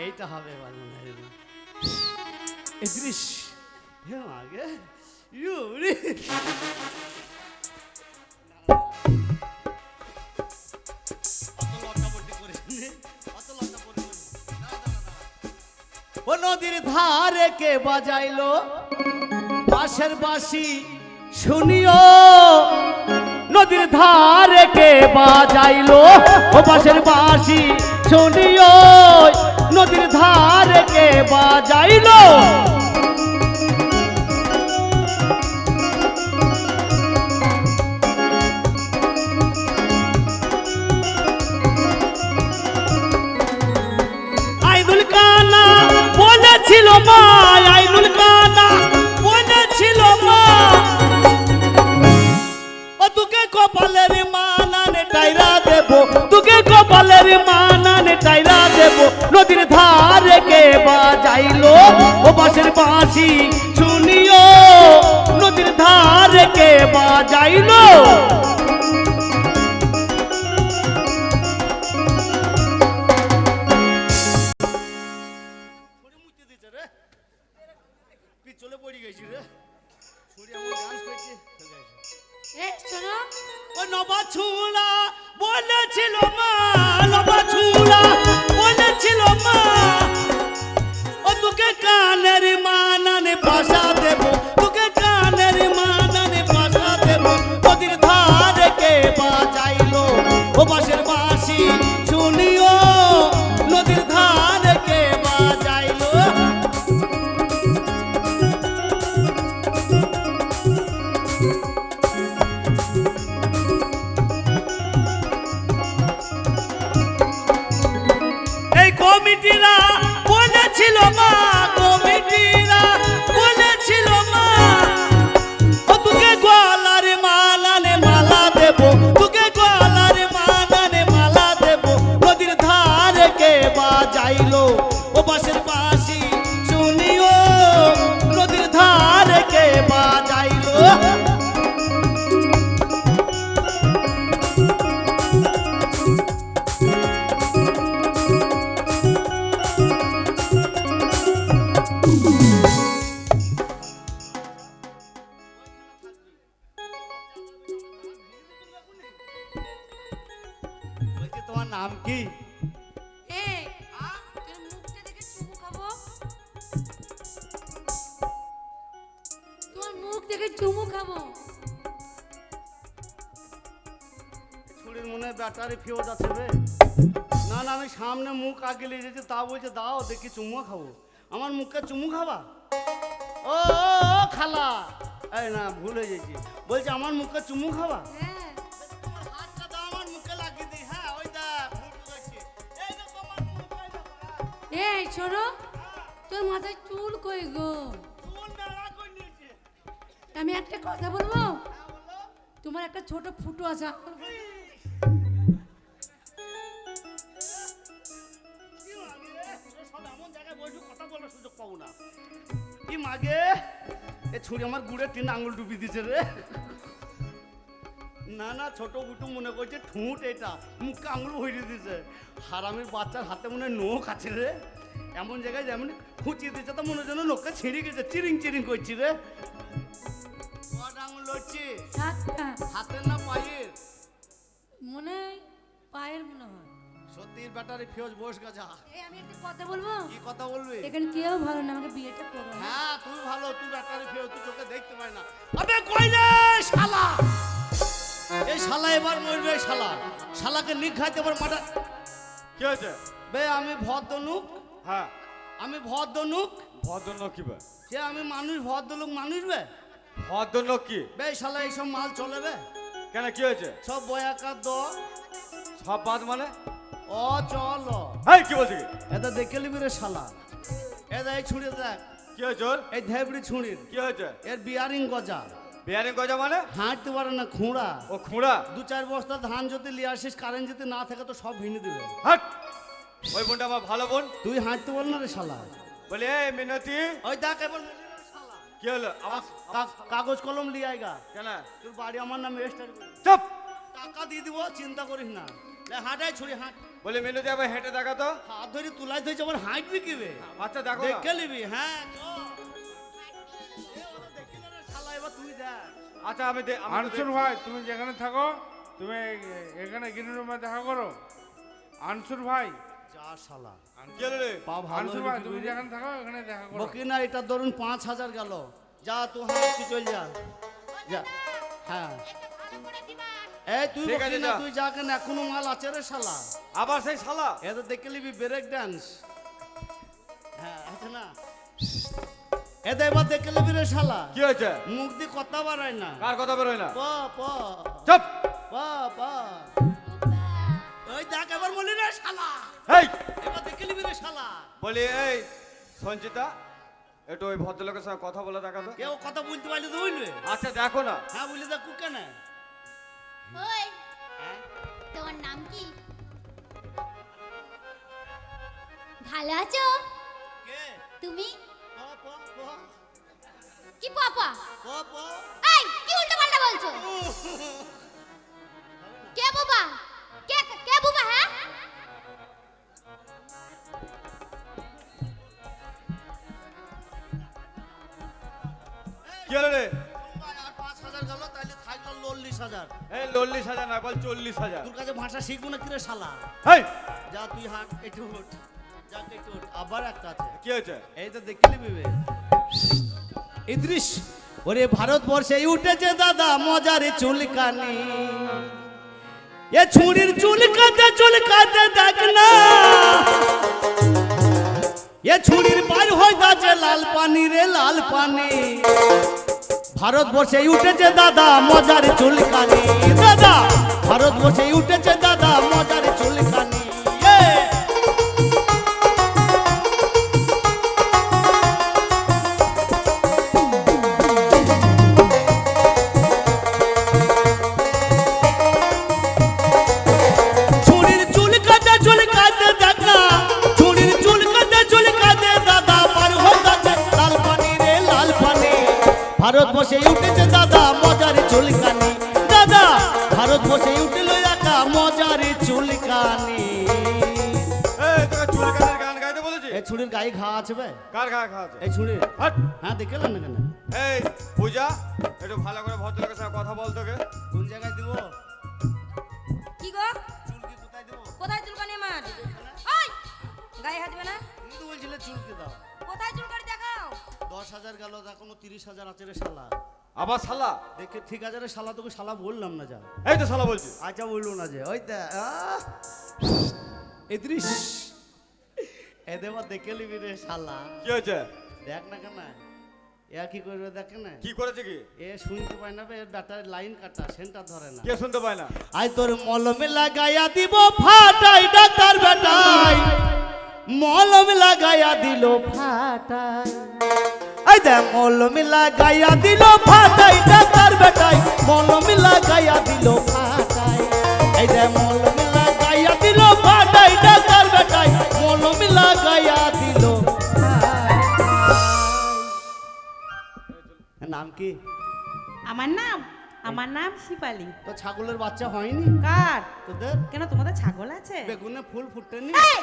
এইটা হবে মনে। হয় ও নদীর ধারে কে বাজাইলো? পাশের বাসি শুনিও। নদীর ধারে কে বাজাইলো? পাশের বাসি শুনিও। নদীর ধারে কে বাজাইলো? আইনুল কানা মা ও তোকে কপালের মানানে টাইরা দেব, তোকে কপালের মানানে টাইরা দেব। নদীর ধারে কে বাজাইলো ও বাঁশের বাঁশি শুনিও। নদীর ধারে কে বাজাইলো হয় ব্যাটারি ফিউজ আছে রে। না না আমি সামনে মুখ আগে নিয়ে যেছি তা বলছে দাও দেখি চুমু খাব। আমার মুখে চুমু খাবা? ও খালা! এই না ভুল হয়ে গেছি। বলছে আমার মুখে চুমু খাবা? হ্যাঁ। তোমার দাও আমার মুখে লাগিয়ে দিই। হ্যাঁ ওই দা ভুল এই যে তোমার মুখ ওই দেখো, এই শোনো তোর মাথায় চুল কই গো? আমি একটা কথা বলব? হ্যাঁ তোমার একটা ছোট ফুটো আছে। বসে সুযোগ পাবো না। কি মাগে? এ ছুরি আমার গুড়ে তিন আঙুল ডুবি দিছে রে। না না ছোট বুটু মনে করছে ঠুঁট এটা। মুখে আঙুল ভরিয়ে দিছে। হারামির বাচ্চার হাতে মনে নখ আছে রে। এমন জায়গায় যেমন খুঁচিয়ে দিচ্ছে তো মনে হয় যেন লোককে ছিঁড়ে গেছে চিরিং চিরিং করছি রে। কটা আঙুল লড়ছি হাতের না পায়ের? মনে পায়ের মনে হয়। সত্যির ব্যাটারি ফিওজ বস গাছা। এই আমি একটা কথা বলব? কি কথা বলবি? এখানে কেউ ভালো না আমাকে বিয়েটা করো। হ্যাঁ তুই ভালো তুই ব্যাটারি ফেল তুই চোখে দেখতে পাই না। আবে কই রে শালা? এই শালা এবার মরবে শালা। শালাকে নিক খাইতে এবার মাটা কি হয়েছে? বে আমি ভদ্রনুক হ্যাঁ। আমি ভদ্রনুক ভদ্রলোক কি বে? সে আমি মানুষ ভদ্রলোক মানুষ বে? ভদ্রলোক কি? বে শালা এইসব মাল চলে বে? কেন কি হয়েছে? সব বয়াকার দ সব বাদ মানে? অ চল। এই কি বলছি কি? এটা দেখে নিবি রে শালা। এটা এই ছুঁড়ে দেখ কি হয়েছে ওর? এই ধেবড়ি ছুঁড়ির কি হয়েছে? এর বিয়ারিং গজা। বিয়ারিং গজা মানে? হাঁটতে পারে না খুঁড়া। ও খুঁড়া? দু চার বস্তা ধান যদি লিয়ে আসিস কারেন্ট যদি না থাকে তো সব ভেঙে দিবে। হাট! ওই বোনটা আমার ভালো বোন। তুই হাঁটতে বল না রে শালা। বলে এই মিনতি। ওই দেখ এবার। কি হলো? কাগজ কলম লিয়ে আয়গা কেন? তোর বাড়ি আমার নামে রেজিস্টার চুপ! টাকা দিয়ে দিব চিন্তা করিস না। হাঁটাই ছুরি হাঁট বলি মিনতি আবার হেঁটে দেখা তো হাত ধরে তুলাই ধরেছে আমার হাঁটবি কি বে আচ্ছা দেখো। দেখে নিবি হ্যাঁ রে, আচ্ছা আমি দে- আনসুর ভাই তুমি যেখানে থাকো তুমি এখানে গ্রিন রুমে দেখা করো আনসুর ভাই যা শালা রে আনসুর ভাই তুমি যেখানে থাকো এখানে দেখা করো বকি না এটা ধরুন পাঁচ হাজার গেল যা তুই তুই চল যা যা হ্যাঁ এই তুই না তুই যা কেন? এখনও মাল আছে রে শালা। আবার সেই শালা? দেখে নিবি ব্রেক ডান্স হ্যাঁ আছে না? এ এবার দেখে নিবি রে শালা। কি হয়েছে? মুখ দিয়ে কথা বাড়ায় না। কার কথা বেরোয় না? প প। চুপ! প প। ওই দেখ এবার বলি রে শালা। এই এবার দেখে নিবি রে শালা। বলি এই সঞ্চিতা একটু ওই ভদ্রলোকের সঙ্গে কথা বলে দেখা তো কেউ কথা বলতে পারলে তো বুঝবে আচ্ছা দেখো না। হ্যাঁ বলি দেখু কেন? ওই তোমার নাম কি? ভালো আছো? তুমি? প প প। কি পাপা প? প এই কি উল্টো পাল্টা বলছো? কে বাবা? কে কে বাবা হ্যাঁ? কি হলো রে? হাজার। এই চল্লিশ হাজার না বল চল্লিশ হাজার। তোর কাছে ভাষা শিখব না কিরে শালা? হেই! যা তুই হাঁট একটু উঠ যা একটু উঠ। আবার একটা আছে। কি হয়েছে? এই তো দেখে নিবি বে। ইদ্রিস ওরে ভারতবর্ষে উঠেছে দাদা মজারে চুলকানি এ ছুরির চুলকাতে চুলকাতে দেখ না এ ছুরির বার হয়ে যাচ্ছে লাল পানি রে লাল পানি ভারতবর্ষে উঠেছে দাদা মজার চুলকানি। দাদা ভারতবর্ষে উঠেছে দাদা। মজারে এই তোকে চুল কাটার গান গাইতে বলেছি। এই ছুরির গায়ে ঘা আছে বে কার ঘা খা আছে? এই ছুরির। হ্যাঁ দেখলেন না কেন? এই পূজা একটু ভালো করে ভদ্রলোকের সঙ্গে কথা বল তোকে। কোন জায়গায় দিব? কি গো? চুলকি কোথায় দিব? কোথায় চুলকানি আমার? ওই গায়ে হাত দিবে না? তুমি তো বলছিলে চুলকি দাও। কোথায় চুলকানি দেখাও? দশ হাজার গেল এখনও তিরিশ হাজার আছে রে শালা। আবার শালা দেখে ঠিক আছে রে শালা তোকে শালা বললাম না যা। এই তো শালা বলছি। আচ্ছা বলল না যে ওই তা এদৃশ এ দেবা দেখে নিবি রে শালা কি হয়েছে? দেখ না কেন এ কি করবে দেখ না? কি করেছে কি? এ শুনতে পায় না এর ব্যাটার লাইন কাটা সেন্টার ধরে না। কে শুনতে পায় না? আই তোর মলমে লাগাইয়া দিব ফাটাই ডাক্তার বেটাই। মলম লাগাইয়া দিল ফাটাই। আই দে মলম লাগাইয়া দিল ফাটাই তার বেটাই। মলম লাগাইয়া দিল ফাটাই আই দে মলম লাগাইয়া দিল ফাটাই তার বেটাই। মলম লাগাইয়া দিল ফাটাই। নাম কি? আমার নাম? আমার নাম শিপালি। তো ছাগলের বাচ্চা হয়নি? কার? তোদের কেন তোমাদের ছাগল আছে? বেগুনে ফুল ফুটেনি? হ্যাঁ?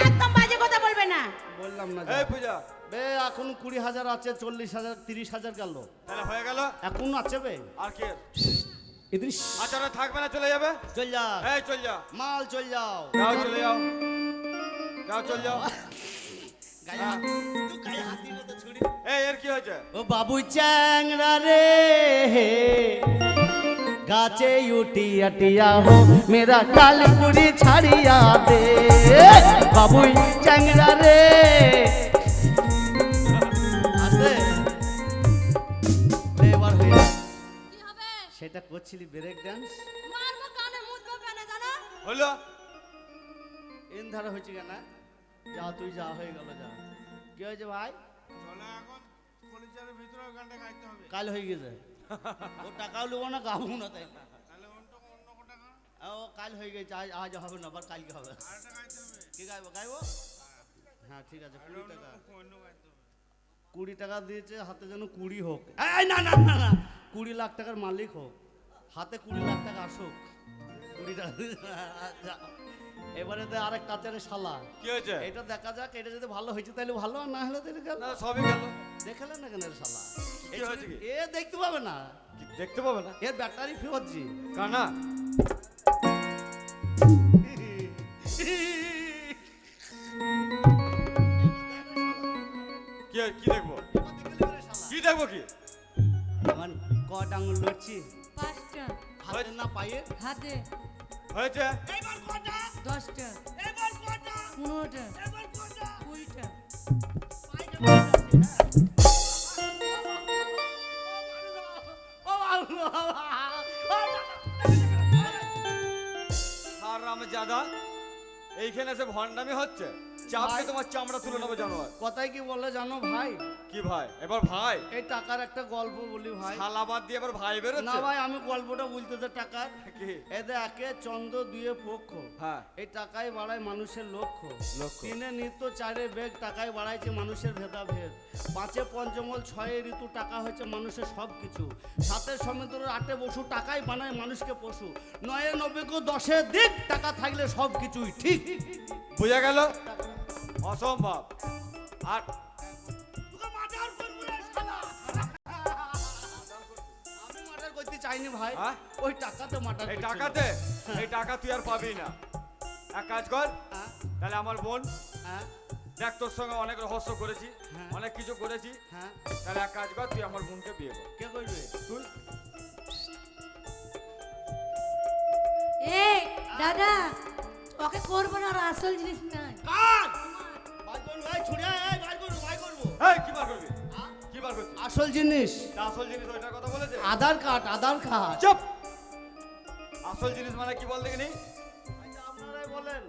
একদম বাজে কথা বলবে না। বললাম না এই পূজা। বে এখন কুড়ি হাজার আছে চল্লিশ হাজার তিরিশ হাজার গেল। তাহলে হয়ে গেল? এখন আছে বে। আর কি? ইদ্রিস ওরা থাকবে না চলে যাবে? চল যা। এই চল যা। মাল চল যাও। যাও চলে যাও। যাও চল যাও। গায়ে এর কি হয়েছে? ও বাবু চ্যাংরা রে। গাছে উঠিয়া টিয়া হো মেরা কালপুরি ছাড়িয়া দে। বাবু চ্যাংরা রে। সেটা করছিলি ব্রেক ডান্স মারবো কানে মুদবো কানে জানো? হলো। এন ধারা হয়েছে কেন? যা তুই যা হয়ে গেল যা। কি হয়েছে ভাই? কাল হয়ে গেছে। ও টাকাও নেব না গাবো না তাই। ও কাল হয়ে গেছে আজ আজ হবে না আবার কালকে হবে। কি গাইবো গাইবো হ্যাঁ। ঠিক আছে কুড়ি টাকা। কুড়ি টাকা দিয়েছে হাতে যেন কুড়ি হোক। এই না না না না কুড়ি লাখ টাকার মালিক হোক। হাতে কুড়ি লাখ টাকা আসুক। কুড়ি টাকা। আচ্ছা। এবারে তো আরেক কাচারে শালা। কি হয়েছে? এটা দেখা যাক এটা যদি ভালো হয়েছে তাহলে ভালো আর না হলে তো এটা গেল না সবই গেল দেখালেন না কেন শালা? কি হয়েছে কি? এ দেখতে পাবে না। দেখতে পাবে না? এর ব্যাটারি ফিরোজি কানা কি কি দেখব? কি দেখব কি? আমার কট আঙুল লড়ছি পাঁচটা। হাতে না পায়ে? হাতে। হয়েছে দশটা। পনেরোটা। কুড়িটা। হারাম জাদা এইখানে এসে ভণ্ডামি হচ্ছে? চাপকে তোমার চামড়া তুলে নেব জানোয়ার। কথায় কি বলে জানো ভাই? কি ভাই? এবার ভাই। এই টাকার একটা গল্প বলি ভাই। শালাবাদ দিয়ে এবার ভাই না ভাই আমি গল্পটা বলতে দে টাকার এতে একে চন্দ্র দুয়ে পক্ষ। হ্যাঁ। এই টাকায় বাড়ায় মানুষের লক্ষ্য। লক্ষ্য। তিনে নিত্য চারে বেগ টাকায় বাড়াইছে মানুষের ভেদাভেদ। পাঁচে পঞ্চমল ছয়ে ঋতু টাকা হচ্ছে মানুষের সব কিছু সাতের সমুদ্র আটে বসু টাকাই বানায় মানুষকে পশু। নয়ে নব্বই দশে দিক টাকা থাকলে সব কিছুই ঠিক। বোঝা গেল? অসম্ভব। আর আমি করতে চাইনি ভাই। হ্যাঁ? ওই টাকাতে এই টাকাতে? এই টাকা তুই আর পাবি না। এক কাজ কর। হ্যাঁ। তাহলে আমার বোন হ্যাঁ। দেখ তোর সঙ্গে অনেক রহস্য করেছি হ্যাঁ। অনেক কিছু করেছি। হ্যাঁ। তাহলে এক কাজ কর তুই আমার বোনকে বিয়ে কর। কে করবে? তুই। এই দাদা ওকে করব না আর আসল জিনিস নাই। কাজ! করব ভাই করব। এই কি বার করবি? কি বার করবি? আসল জিনিস। আসল জিনিস ওইটার কথা বলেছে? Aadhaar card Aadhaar card. চুপ! আসল জিনিস মানে কি বল দেখিনি? আচ্ছা আপনারাই বলেন।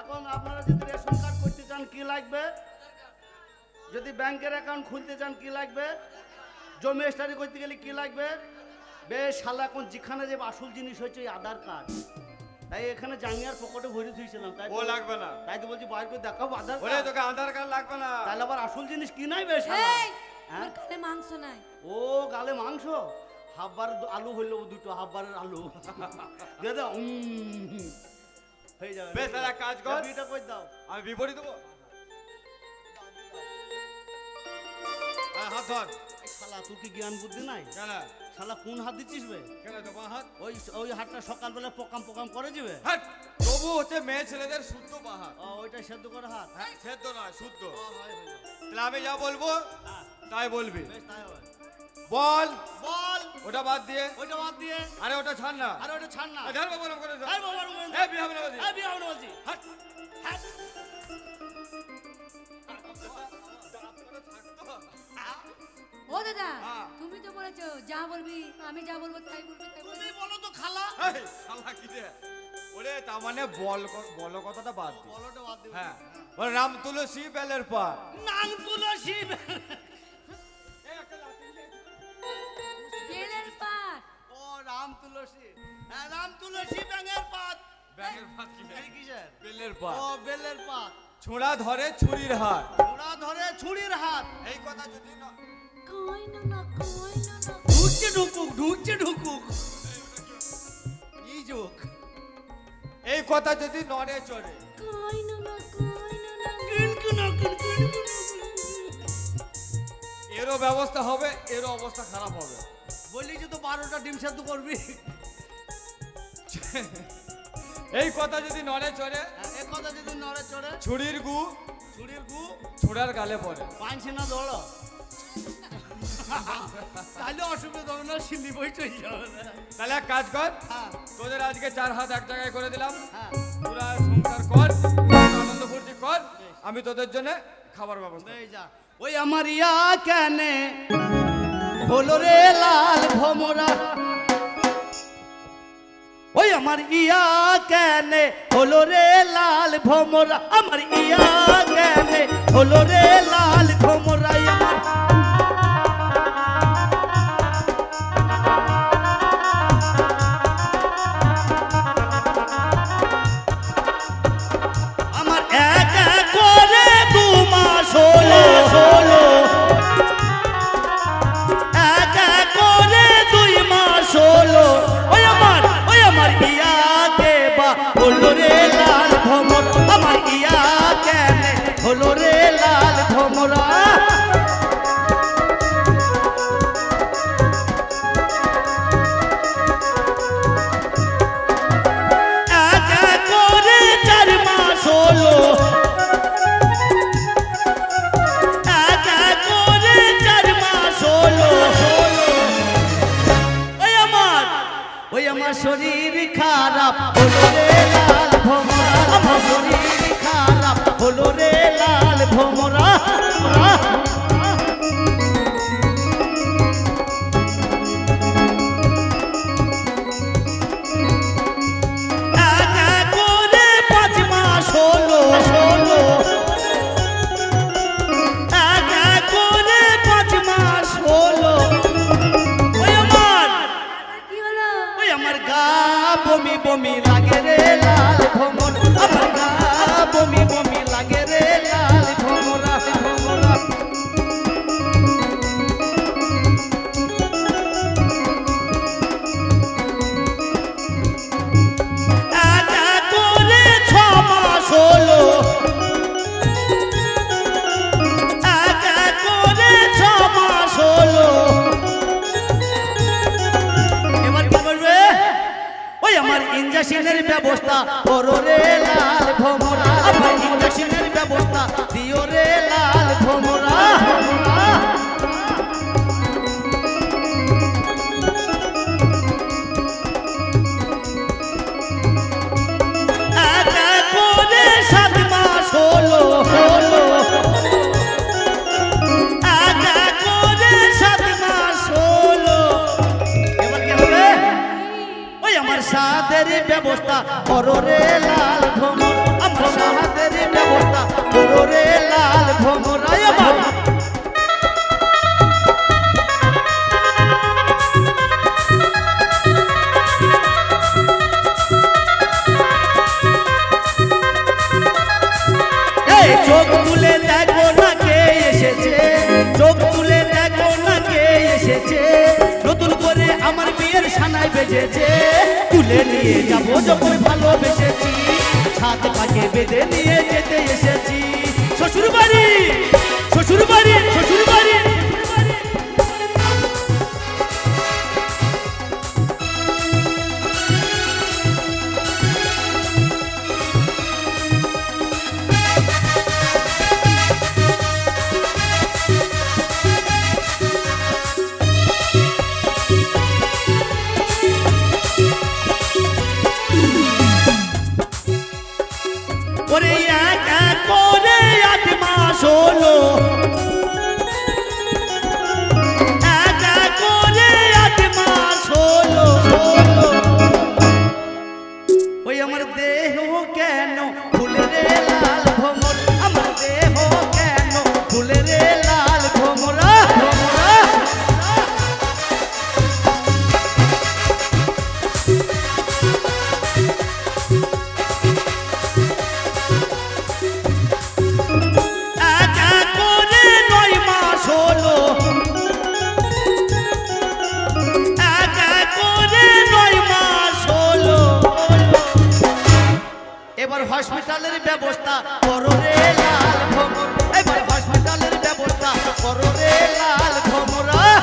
এখন আপনারা যদি রেশন কার্ড করতে চান কি লাগবে? যদি ব্যাংকের অ্যাকাউন্ট খুলতে চান কি লাগবে? জমি স্টাডি করতে গেলে কি লাগবে? বেশ শালা এখন যেখানে যে আসল জিনিস হচ্ছে ওই আধার কার্ড। তাই এখানে জাঙ্গিয়ার পকেটে ভরে দিয়েছিলাম তাই ও লাগবে না। তাই তো বলছি বাইর করে দেখাবো আধার ওরে কার্ড। তোকে আধার কার্ড লাগবে না। তাহলে আবার আসল জিনিস কি নাই বেশ এই হ্যাঁ? আমার কালে মাংস নাই। ও গালে মাংস? হাববার আলু হইল দুটো হাববারের আলু। উম। হয়ে যাবে। বেশ, তাহলে কাজ কর। বিটা কই দাও? আমি বিপরীত দেবো? হ্যাঁ, হাত ধর। শালা তুই কি জ্ঞান বুদ্ধি নাই? কেন শালা কোন হাত দিচ্ছিস বে কেন তো বাঁ হাত ওই ওই হাতটা সকালবেলা পোকাম পোকাম করে যাবে তবু হচ্ছে মেয়ে ছেলেদের শুদ্ধ বাঁ হাত ও ওইটা সেদ্ধ করে হাত হ্যাঁ সেদ্ধ নয় শুদ্ধ হয়, হয়, হয়। তাহলে আমি যা বলব হ্যাঁ, তাই বলবি বেশ তাই হবে বল বল ওটা বাদ দিয়ে ওইটা বাদ দিয়ে আরে ওটা ছাড় না আরে ওইটা ছাড় না আরে ধর বাবা, করে ধর। বাবা, বাবা, বাবা। এই বিয়ে হবে না বলছি। এই বিয়ে হবে না বলছি হাট। হাট। ও দাদা বলেছ যা বলবি আমি যা বলব তাই বলবি তাই বলবি। তুমি বলো তো খালা। এই, শালা কি রে? ওরে তার মানে বল ক- বল কথাটা বাদ দি। বলোটা বাদ দিবে হ্যাঁ বল রাম তুলসী বেলের পা নাং তুলসী বেলের পাট ও রাম তুলসী। হ্যাঁ রাম তুলসী ব্যাঙের পাত। ব্যাঙের পাত কি রে? এই কিসের? বেলের পা ও বেলের পাত। ছোড়া ধরে ছুরির হাত ওরা ধরে ছুরির হাত এই কথা যদি না ঢুকছে ঢুকুক ঢুকছে ঢুকুক। এই যোগ এই কথা যদি নড়ে চড়ে। এরও ব্যবস্থা হবে এরও অবস্থা খারাপ হবে। বললি যে তো বারোটা ডিম সেদ্ধ করবি। এই কথা যদি নড়ে চড়ে এ কথা যদি নড়ে চড়ে ছুরির গু ছুরির গু ছোড়ার গালে পড়ে। পাঁচছে না দৌড়ো। তাহলে অসুবিধা হবে না সিলি বই চলে যাবে তাহলে এক কাজ কর হ্যাঁ। তোদের আজকে চার হাত এক জায়গায় করে দিলাম। হ্যাঁ। পুরা সংসার কর আনন্দ ফুর্তি কর আমি তোদের জন্য খাবার ব্যবস্থা এই যা। ওই আমার ইয়া কেনে? হলো রে লাল ভমরা। ওই আমার ইয়া কেনে? হলো রে লাল ভমরা। আমার ইয়া কেনে? হলো রে লাল ভমরা। আমার oro পররে লাল ভ্রমর তুলে নিয়ে যাব যখন ভালোবেসেছি। ছাদ পাকে বেঁধে নিয়ে যেতে এসেছি। শ্বশুর বাড়ি শ্বশুর বাড়ি শ্বশুর বাড়ি হসপিটালের ব্যবস্থা করো রে লাল ভমর এবার হসপিটালের ব্যবস্থা করো রে লাল ভমরা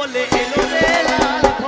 বলে এলো রে লাল